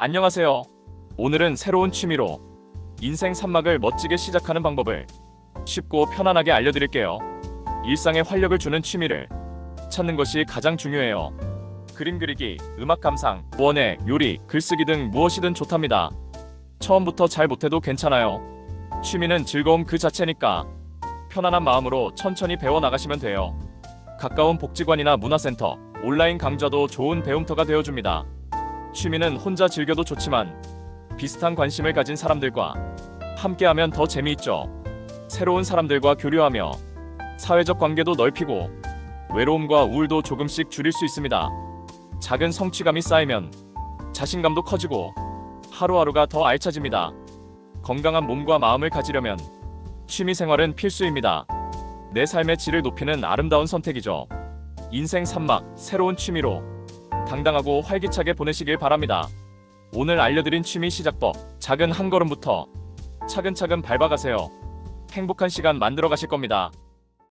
안녕하세요. 오늘은 새로운 취미로 인생 산막을 멋지게 시작하는 방법을 쉽고 편안하게 알려드릴게요. 일상에 활력을 주는 취미를 찾는 것이 가장 중요해요. 그림 그리기, 음악 감상, 원예, 요리, 글쓰기 등 무엇이든 좋답니다. 처음부터 잘 못해도 괜찮아요. 취미는 즐거움 그 자체니까 편안한 마음으로 천천히 배워 나가시면 돼요. 가까운 복지관이나 문화센터, 온라인 강좌도 좋은 배움터가 되어줍니다. 취미는 혼자 즐겨도 좋지만 비슷한 관심을 가진 사람들과 함께하면 더 재미있죠. 새로운 사람들과 교류하며 사회적 관계도 넓히고 외로움과 우울도 조금씩 줄일 수 있습니다. 작은 성취감이 쌓이면 자신감도 커지고 하루하루가 더 알차집니다. 건강한 몸과 마음을 가지려면 취미 생활은 필수입니다. 내 삶의 질을 높이는 아름다운 선택이죠. 인생 산막 새로운 취미로 당당하고 활기차게 보내시길 바랍니다. 오늘 알려드린 취미 시작법 작은 한 걸음부터 차근차근 밟아가세요. 행복한 시간 만들어 가실 겁니다.